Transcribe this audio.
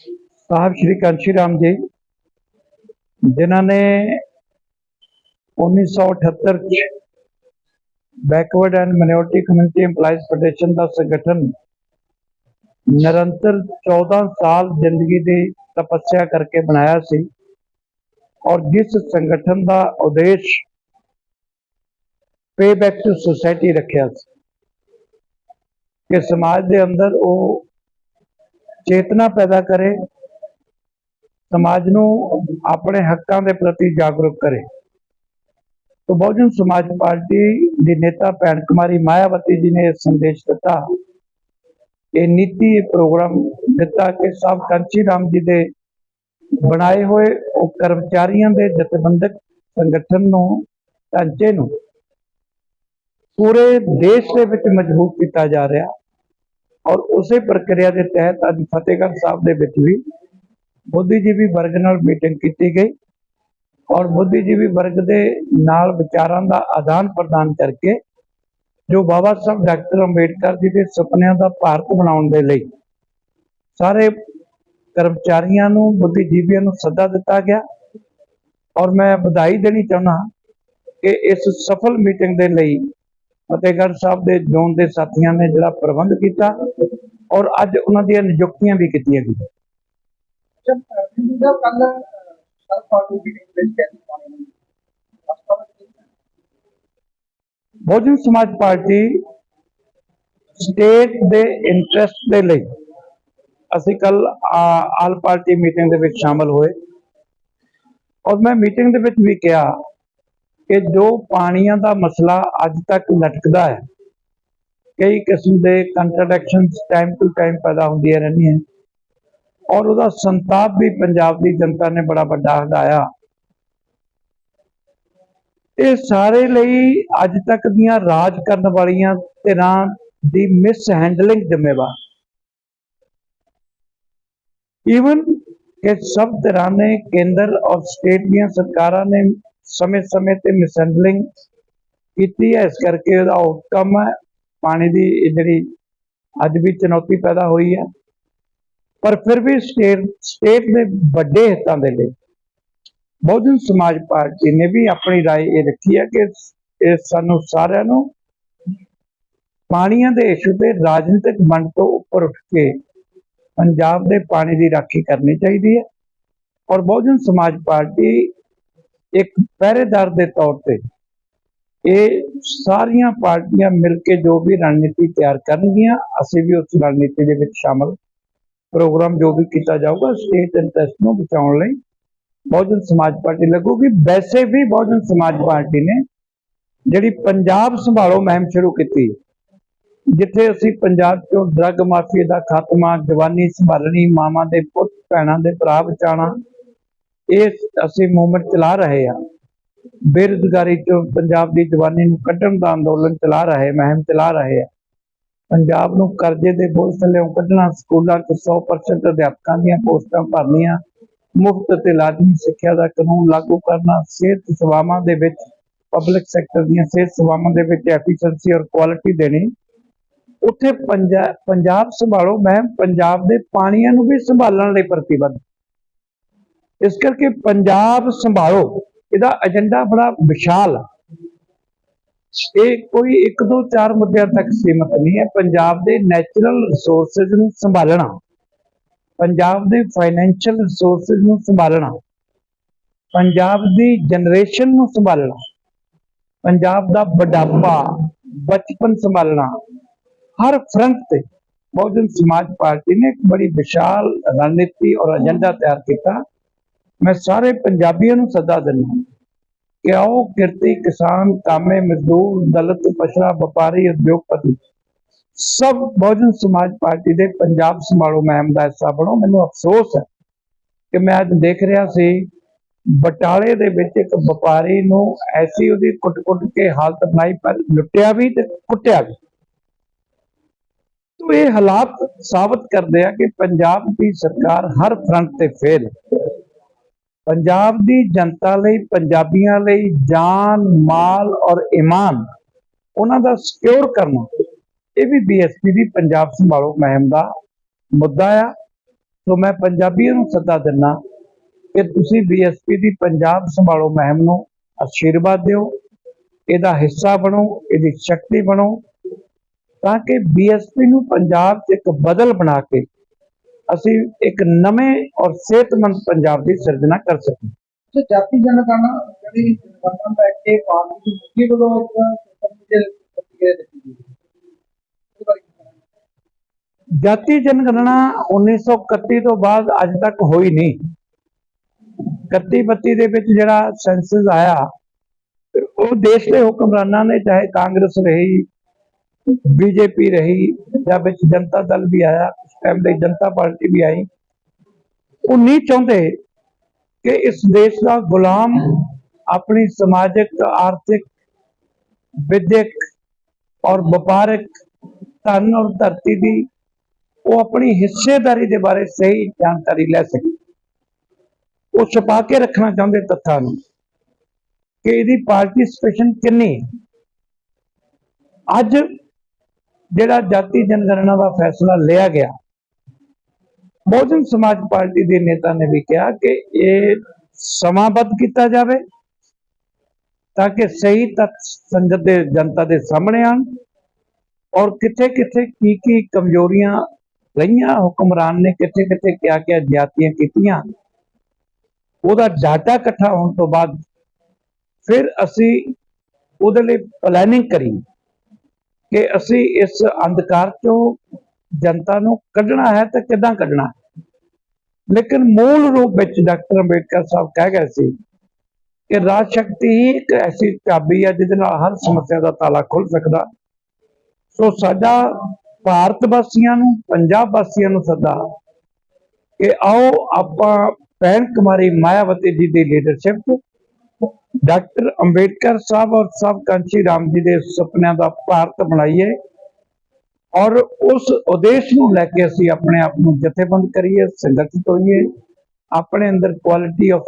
ਸਾਹਿਬ ਸ਼੍ਰੀ ਕਾਂਸ਼ੀ ਰਾਮ ਜੀ, ਜਿਨ੍ਹਾਂ ਨੇ 1978 ਚ backward and minority community EMPLOYEES federation ਦਾ ਸੰਗਠਨ ਨਿਰੰਤਰ 14 ਸਾਲ ਜ਼ਿੰਦਗੀ ਦੀ ਤਪੱਸਿਆ ਕਰਕੇ ਬਣਾਇਆ ਸੀ ਔਰ ਜਿਸ ਸੰਗਠਨ ਦਾ ਉਦੇਸ਼ ਪੇ ਬੈਕ ਟੂ ਸੋਸਾਇਟੀ ਰੱਖਿਆ ਸੀ ਕਿ ਸਮਾਜ ਦੇ ਅੰਦਰ ਉਹ ਚੇਤਨਾ ਪੈਦਾ ਕਰੇ, ਸਮਾਜ ਨੂੰ ਆਪਣੇ ਹੱਕਾਂ ਦੇ ਪ੍ਰਤੀ ਜਾਗਰੂਕ ਕਰੇ। ਤੋ ਬਹੁਜਨ ਸਮਾਜ ਪਾਰਟੀ ਦੇ ਨੇਤਾ ਭੈਣ ਕੁਮਾਰੀ ਮਾਇਆਵਤੀ ਜੀ ਨੇ ਸੰਦੇਸ਼ ਦਿੱਤਾ ਇਹ ਨੀਤੀ ਪ੍ਰੋਗਰਾਮ ਦਿੱਤਾ ਕਿ ਸਭ ਕੰਚੀ ਰਾਮ ਜੀ ਦੇ ਬਣਾਏ ਹੋਏ ਉਹ ਕਰਮਚਾਰੀਆਂ ਦੇ ਜਥੇਬੰਦਕ ਸੰਗਠਨ ਨੂੰ, ਢਾਂਚੇ ਨੂੰ ਪੂਰੇ ਦੇਸ਼ ਦੇ ਵਿੱਚ ਮਜ਼ਬੂਤ ਕੀਤਾ ਜਾ ਰਿਹਾ। ਔਰ ਉਸੇ ਪ੍ਰਕਿਰਿਆ ਦੇ ਤਹਿਤ ਅੱਜ ਫਤਿਹਗੜ੍ਹ ਸਾਹਿਬ ਦੇ ਵਿੱਚ ਵੀ ਬੁੱਧੀਜੀਵੀ ਵਰਗ ਨਾਲ ਮੀਟਿੰਗ ਕੀਤੀ ਗਈ ਔਰ ਬੁੱਧੀਜੀਵੀ ਵਰਗ ਦੇ ਨਾਲ ਵਿਚਾਰਾਂ ਦਾ ਆਦਾਨ ਪ੍ਰਦਾਨ ਕਰਕੇ ਜੋ ਬਾਬਾ ਸਾਹਿਬ ਡਾਕਟਰ ਅੰਬੇਡਕਰ ਜੀ ਦੇ ਸੁਪਨਿਆਂ ਦਾ ਭਾਰਤ ਬਣਾਉਣ ਦੇ ਲਈ ਸਾਰੇ ਕਰਮਚਾਰੀਆਂ ਨੂੰ ਬੁੱਧੀਜੀਵੀਆਂ ਨੂੰ ਸੱਦਾ ਦਿੱਤਾ ਗਿਆ ਔਰ ਮੈਂ ਵਧਾਈ ਦੇਣੀ ਚਾਹੁੰਦਾ ਕਿ ਇਸ ਸਫਲ ਮੀਟਿੰਗ ਦੇ ਲਈ ਫਤਿਹਗੜ੍ਹ ਸਾਹਿਬ ਦੇ ਜੋਨ ਦੇ ਸਾਥੀਆਂ ਨੇ ਜਿਹੜਾ ਪ੍ਰਬੰਧ ਕੀਤਾ ਔਰ ਅੱਜ ਉਹਨਾਂ ਦੀਆਂ ਨਿਯੁਕਤੀਆਂ ਵੀ ਕੀਤੀਆਂ ਗਈਆਂ। ਬਹੁਜਨ ਸਮਾਜ ਪਾਰਟੀ ਸਟੇਟ ਦੇ ਇੰਟਰਸਟ ਦੇ ਲਈ ਅਸੀਂ ਕੱਲ ਆਲ ਪਾਰਟੀ ਮੀਟਿੰਗ ਦੇ ਵਿੱਚ ਸ਼ਾਮਲ ਹੋਏ। ਔਰ ਮੈਂ ਮੀਟਿੰਗ ਦੇ ਵਿੱਚ ਵੀ ਕਿਹਾ ਕਿ ਜੋ ਪਾਣੀਆਂ ਦਾ ਮਸਲਾ ਅੱਜ ਤੱਕ ਲਟਕਦਾ ਹੈ, ਕਈ ਕਿਸਮ ਦੇ ਕੰਟਰਡਿਕਸ਼ਨਸ ਟਾਈਮ ਟੂ ਟਾਈਮ ਪੈਦਾ ਹੁੰਦੀਆਂ ਰਹਿੰਦੀਆਂ ਔਰ ਉਹਦਾ ਸੰਤਾਪ ਵੀ ਪੰਜਾਬ ਦੀ ਜਨਤਾ ਨੇ ਬੜਾ ਵੱਡਾ ਹੰਡਾਇਆ ਇਹ ਸਾਰੇ ਲਈ ਅੱਜ ਤੱਕ ਦੀਆਂ ਰਾਜ ਕਰਨ ਵਾਲੀਆਂ ਧਿਰਾਂ ਦੀ ਮਿਸ ਹੈਂਡਲਿੰਗ ਜ਼ਿੰਮੇਵਾਰ। ਈਵਨ ਕਿ ਸਭ ਧਿਰਾਂ ਨੇ ਕੇਂਦਰ ਔਰ ਸਟੇਟ ਦੀਆਂ ਸਰਕਾਰਾਂ ਨੇ ਸਮੇਂ-ਸਮੇਂ ਤੇ ਮਿਸ ਹੈਂਡਲਿੰਗ ਕੀਤੀ ਹੈ ਇਸ ਕਰਕੇ ਉਹਦਾ ਆਊਟਕਮ ਹੈ ਪਾਣੀ ਦੀ ਇਹ ਜਿਹੜੀ ਅੱਜ ਵੀ ਚੁਣੌਤੀ ਪੈਦਾ ਹੋਈ ਹੈ ਪਰ ਫਿਰ ਵੀ ਸਟੇਟ ਸਟੇਟ ਦੇ ਵੱਡੇ ਹਿੱਤਾਂ ਦੇ ਲਈ ਬਹੁਜਨ ਸਮਾਜ ਪਾਰਟੀ ਨੇ ਵੀ ਆਪਣੀ رائے ਇਹ ਰੱਖੀ ਹੈ ਕਿ ਇਹ ਸਾਨੂੰ ਸਾਰਿਆਂ ਨੂੰ ਪਾਣੀਆਂ ਦੇ ਇਸ਼ੂ ਤੇ ਰਾਜਨੀਤਿਕ ਮੰਡ ਤੋਂ ਉੱਪਰ ਉੱਠ ਕੇ ਪੰਜਾਬ ਦੇ ਪਾਣੀ ਦੀ ਰਾਖੀ ਕਰਨੀ ਚਾਹੀਦੀ ਹੈ ਔਰ ਬਹੁਜਨ ਸਮਾਜ ਪਾਰਟੀ ਇੱਕ ਪਹਿਰੇਦਾਰ ਦੇ ਤੌਰ ਤੇ ਇਹ ਸਾਰੀਆਂ ਪਾਰਟੀਆਂ ਮਿਲ ਕੇ ਜੋ ਵੀ ਰਣਨੀਤੀ ਤਿਆਰ ਕਰਨਗੀਆਂ, ਅਸੀਂ ਵੀ ਉਸ ਰਣਨੀਤੀ ਦੇ ਵਿੱਚ ਸ਼ਾਮਲ ਪ੍ਰੋਗਰਾਮ ਜੋ ਵੀ ਕੀਤਾ ਜਾਊਗਾ, ਸਟੇਟ ਇੰਟਰਸਟ ਨੂੰ ਬਚਾਉਣ ਲਈ ਬਹੁਜਨ ਸਮਾਜ ਪਾਰਟੀ ਲੱਗੂਗੀ। ਵੈਸੇ ਵੀ ਬਹੁਜਨ ਸਮਾਜ ਪਾਰਟੀ ਨੇ ਜਿਹੜੀ ਪੰਜਾਬ ਸੰਭਾਲੋ ਮੁਹਿੰਮ ਸ਼ੁਰੂ ਕੀਤੀ, ਜਿੱਥੇ ਅਸੀਂ ਪੰਜਾਬ ਚੋਂ ਡਰੱਗ ਮਾਫੀਆ ਦਾ ਖਾਤਮਾ, ਜਵਾਨੀ ਸੰਭਾਲਣੀ, ਮਾਵਾਂ ਦੇ ਪੁੱਤ, ਭੈਣਾਂ ਦੇ ਭਰਾ ਬਚਾਉਣਾ ਇਹ ਅਸੀਂ ਮੂਵਮੈਂਟ ਚਲਾ ਰਹੇ ਹਾਂ। ਬੇਰੁਜ਼ਗਾਰੀ ਚੋਂ ਪੰਜਾਬ ਦੀ ਜਵਾਨੀ ਨੂੰ ਕੱਢਣ ਦਾ ਅੰਦੋਲਨ ਚਲਾ ਰਹੇ, ਮਹਿਮ ਚਲਾ ਰਹੇ ਆ ਪੰਜਾਬ ਨੂੰ ਕਰਜ਼ੇ ਦੇ ਬੋਝ ਥੱਲੇੋਂ ਕੱਢਣਾ, ਸਕੂਲਾਂ 'ਚ 100% ਅਧਿਆਪਕਾਂ ਦੀਆਂ ਪੋਸਟਾਂ ਭਰਨੀਆਂ, ਮੁਫਤ ਤੇ ਲਾਜ਼ਮੀ ਸਿੱਖਿਆ ਦਾ ਕਾਨੂੰਨ ਲਾਗੂ ਕਰਨਾ, ਸਿਹਤ ਸੇਵਾਵਾਂ ਦੇ ਵਿੱਚ ਪਬਲਿਕ ਸੈਕਟਰ ਦੀਆਂ ਸਿਹਤ ਸੇਵਾਵਾਂ ਦੇ ਵਿੱਚ ਐਫੀਸ਼ੀਐਂਸੀ ਔਰ ਕੁਆਲਿਟੀ ਦੇਣੀ। ਉੱਥੇ ਪੰਜਾਬ ਸੰਭਾਲੋ ਮੈਂ ਪੰਜਾਬ ਦੇ ਪਾਣੀਆਂ ਨੂੰ ਵੀ ਸੰਭਾਲਣ ਲਈ ਪ੍ਰਤੀਬੱਧ। ਇਸ ਕਰਕੇ ਪੰਜਾਬ ਸੰਭਾਲੋ, ਇਹਦਾ ਏਜੰਡਾ ਬੜਾ ਵਿਸ਼ਾਲ ਹੈ ਇਹ ਕੋਈ ਇੱਕ ਦੋ ਚਾਰ ਮੁੱਦਿਆਂ ਤੱਕ ਸੀਮਤ ਨਹੀਂ ਹੈ। ਪੰਜਾਬ ਦੇ ਨੈਚੁਰਲ ਰਿਸੋਰਸਸ ਨੂੰ ਸੰਭਾਲਣਾ, ਪੰਜਾਬ ਦੇ ਫਾਈਨੈਂਸ਼ੀਅਲ ਰਿਸੋਰਸਸ ਨੂੰ ਸੰਭਾਲਣਾ, ਪੰਜਾਬ ਦੀ ਜਨਰੇਸ਼ਨ ਨੂੰ ਸੰਭਾਲਣਾ, ਪੰਜਾਬ ਦਾ ਬੁਢਾਪਾ, ਬਚਪਨ ਸੰਭਾਲਣਾ, ਹਰ ਫਰੰਟ ਤੇ ਬਹੁਜਨ ਸਮਾਜ ਪਾਰਟੀ ਨੇ ਇੱਕ ਬੜੀ ਵਿਸ਼ਾਲ ਰਣਨੀਤੀ ਔਰ ਏਜੰਡਾ ਤਿਆਰ ਕੀਤਾ। ਮੈਂ ਸਾਰੇ ਪੰਜਾਬੀਆਂ ਨੂੰ ਸੱਦਾ ਦਿੰਦਾ ਕਿ ਆਓ ਕਿਰਤੀ ਕਿਸਾਨ, ਕਾਮੇ, ਮਜ਼ਦੂਰ, ਦਲਿਤ, ਪਛੜਾ, ਵਪਾਰੀ, ਉਦਯੋਗਪਤੀ, ਸਭ ਬਹੁਜਨ ਸਮਾਜ ਪਾਰਟੀ ਦੇ ਪੰਜਾਬ ਸੰਭਾਲੋ ਮੁਹਿੰਮ ਦਾ ਹਿੱਸਾ ਬਣੋ। ਮੈਨੂੰ ਅਫਸੋਸ ਹੈ ਕਿ ਮੈਂ ਅੱਜ ਦੇਖ ਰਿਹਾ ਸੀ, ਬਟਾਲੇ ਦੇ ਵਿੱਚ ਇੱਕ ਵਪਾਰੀ ਨੂੰ ਐਸੀ ਉਹਦੀ ਕੁੱਟ-ਕੁੱਟ ਕੇ ਹਾਲਤ ਬਣਾਈ, ਪਰ ਲੁੱਟਿਆ ਵੀ ਤੇ ਕੁੱਟਿਆ ਵੀ। ਤੋ ਇਹ ਹਾਲਾਤ ਸਾਬਤ ਕਰਦੇ ਆ ਕਿ ਪੰਜਾਬ ਦੀ ਸਰਕਾਰ ਹਰ ਫਰੰਟ ਤੇ ਫੇਲ ਪੰਜਾਬ ਦੀ ਜਨਤਾ ਲਈ, ਪੰਜਾਬੀਆਂ ਲਈ ਜਾਨ, ਮਾਲ ਔਰ ਇਮਾਨ ਉਹਨਾਂ ਦਾ ਸਿਕਿਉਰ ਕਰਨਾ, ਇਹ ਵੀ ਬੀਐਸਪੀ ਦੀ ਪੰਜਾਬ ਸੰਭਾਲੋ ਮੁਹਿੰਮ ਦਾ ਮੁੱਦਾ ਆ। ਸੋ ਮੈਂ ਪੰਜਾਬੀਆਂ ਨੂੰ ਸੱਦਾ ਦਿੰਦਾ ਕਿ ਤੁਸੀਂ ਬੀਐਸਪੀ ਦੀ ਪੰਜਾਬ ਸੰਭਾਲੋ ਮੁਹਿੰਮ ਨੂੰ ਆਸ਼ੀਰਵਾਦ ਦਿਓ, ਇਹਦਾ ਹਿੱਸਾ ਬਣੋ, ਇਹਦੀ ਸ਼ਕਤੀ ਬਣੋ, ਤਾਂ ਕਿ ਬੀਐਸਪੀ ਨੂੰ ਪੰਜਾਬ 'ਚ ਇੱਕ ਬਦਲ ਬਣਾ ਕੇ ਅਸੀਂ ਇੱਕ ਨਵੇਂ ਔਰ ਸਿਹਤਮੰਦ ਪੰਜਾਬ ਦੀ ਸਿਰਜਣਾ ਕਰ ਸਕੀਏ। ਤੇ ਜਾਤੀ ਜਨਗਣਨਾ ਜਿਹੜੀ ਜਨਗਣਨਾ ਦਾ ਕੇ ਪਾਰਟੀ ਦੀ ਮੁਖੀ ਵੱਲੋਂ ਇੱਕ ਸੋਸ਼ਲ ਮੀਡੀਆ ਪ੍ਰਤੀਕਿਰਿਆ ਦਿੱਤੀ ਗਈ? ਹੈ ਉਹਦੇ ਬਾਰੇ ਕੀ ਕਹਿਣਾ? ਜਾਤੀ ਜਨਗਣਨਾ 1931 ਤੋਂ ਬਾਅਦ ਅੱਜ ਤੱਕ ਹੋਈ ਨਹੀਂ। 31 32 ਦੇ ਵਿੱਚ ਜਿਹੜਾ ਸੈਂਸਸ ਆਇਆ ਉਹ ਦੇਸ਼ ਦੇ ਹੁਕਮਰਾਨਾਂ ਨੇ ਚਾਹੇ ਕਾਂਗਰਸ ਰਹੀ ਬੀਜੇਪੀ ਰਹੀ ਜਾਂ ਵਿੱਚ ਜਨਤਾ ਦਲ ਵੀ ਆਇਆ ਟਾਈਮ ਲਈ ਜਨਤਾ ਪਾਰਟੀ ਵੀ ਆਈ। ਉਹ ਨਹੀਂ ਚਾਹੁੰਦੇ ਕਿ ਇਸ ਦੇਸ਼ ਦਾ ਗੁਲਾਮ ਆਪਣੀ ਸਮਾਜਿਕ, ਆਰਥਿਕ, ਵਿਦਿਅਕ ਔਰ ਵਪਾਰਕ ਧਨ ਔਰ ਧਰਤੀ ਦੀ ਉਹ ਆਪਣੀ ਹਿੱਸੇਦਾਰੀ ਦੇ ਬਾਰੇ ਸਹੀ ਜਾਣਕਾਰੀ ਲੈ ਸਕੇ। ਉਹ ਛੁਪਾ ਕੇ ਰੱਖਣਾ ਚਾਹੁੰਦੇ ਤੱਥਾਂ ਨੂੰ ਕਿ ਇਹਦੀ ਪਾਰਟਿਸਪੇਸ਼ਨ ਕਿੰਨੀ ਅੱਜ ਜਿਹੜਾ ਜਾਤੀ ਜਨਗਣਨਾ ਦਾ ਫੈਸਲਾ ਲਿਆ ਗਿਆ ਬਹੁਜਨ ਸਮਾਜ ਪਾਰਟੀ ਦੇ ਨੇਤਾ ਨੇ ਵੀ ਕਿਹਾ ਕਿ ਇਹ ਸਮਾਬੱਧ ਕੀਤਾ ਜਾਵੇ ਤਾਂ ਕਿ ਸਹੀ ਤੱਥ ਸੰਗਤ ਦੇ ਜਨਤਾ ਦੇ ਸਾਹਮਣੇ ਆਣ ਔਰ ਕਿੱਥੇ ਕਿੱਥੇ ਕੀ ਕੀ ਕਮਜ਼ੋਰੀਆਂ ਰਹੀਆਂ, ਹੁਕਮਰਾਨ ਨੇ ਕਿੱਥੇ ਕਿੱਥੇ ਕਿਆ ਕਿਆ ਜਾਤੀਆਂ ਕੀਤੀਆਂ, ਉਹਦਾ ਡਾਟਾ ਇਕੱਠਾ ਹੋਣ ਤੋਂ ਬਾਅਦ ਫਿਰ ਅਸੀਂ ਉਹਦੇ ਲਈ ਪਲੈਨਿੰਗ ਕਰੀ ਕਿ ਅਸੀਂ ਇਸ ਅੰਧਕਾਰ ਚੋਂ ਜਨਤਾ ਨੂੰ ਕੱਢਣਾ ਹੈ ਤਾਂ ਕਿੱਦਾਂ ਕੱਢਣਾ ਹੈ। ਲੇਕਿਨ ਮੂਲ ਰੂਪ ਵਿੱਚ ਡਾਕਟਰ ਅੰਬੇਡਕਰ ਸਾਹਿਬ ਕਹਿ ਗਏ ਸੀ ਕਿ ਰਾਜ ਸ਼ਕਤੀ ਹੀ ਇੱਕ ਐਸੀ ਚਾਬੀ ਹੈ ਜਿਹਦੇ ਨਾਲ ਹਰ ਸਮੱਸਿਆ ਦਾ ਤਾਲਾ ਖੁੱਲ ਸਕਦਾ। ਸੋ ਸਾਡਾ ਭਾਰਤ ਵਾਸੀਆਂ ਨੂੰ, ਪੰਜਾਬ ਵਾਸੀਆਂ ਨੂੰ ਸੱਦਾ ਕਿ ਆਓ ਆਪਾਂ ਭੈਣ ਕੁਮਾਰੀ ਮਾਇਆਵਤੀ ਜੀ ਦੀ ਲੀਡਰਸ਼ਿਪ ਡਾਕਟਰ ਅੰਬੇਡਕਰ ਸਾਹਿਬ ਔਰ ਸਭ ਕਾਂਚੀ ਰਾਮ ਜੀ ਦੇ ਸੁਪਨਿਆਂ ਦਾ ਭਾਰਤ ਬਣਾਈਏ। ਔਰ ਉਸ ਉਦੇਸ਼ ਨੂੰ ਲੈ ਕੇ ਅਸੀਂ ਆਪਣੇ ਆਪ ਨੂੰ ਜਥੇਬੰਦ ਕਰੀਏ, ਸੰਗਠਿਤ ਹੋਈਏ, ਆਪਣੇ ਅੰਦਰ ਕੁਆਲਿਟੀ ਆਫ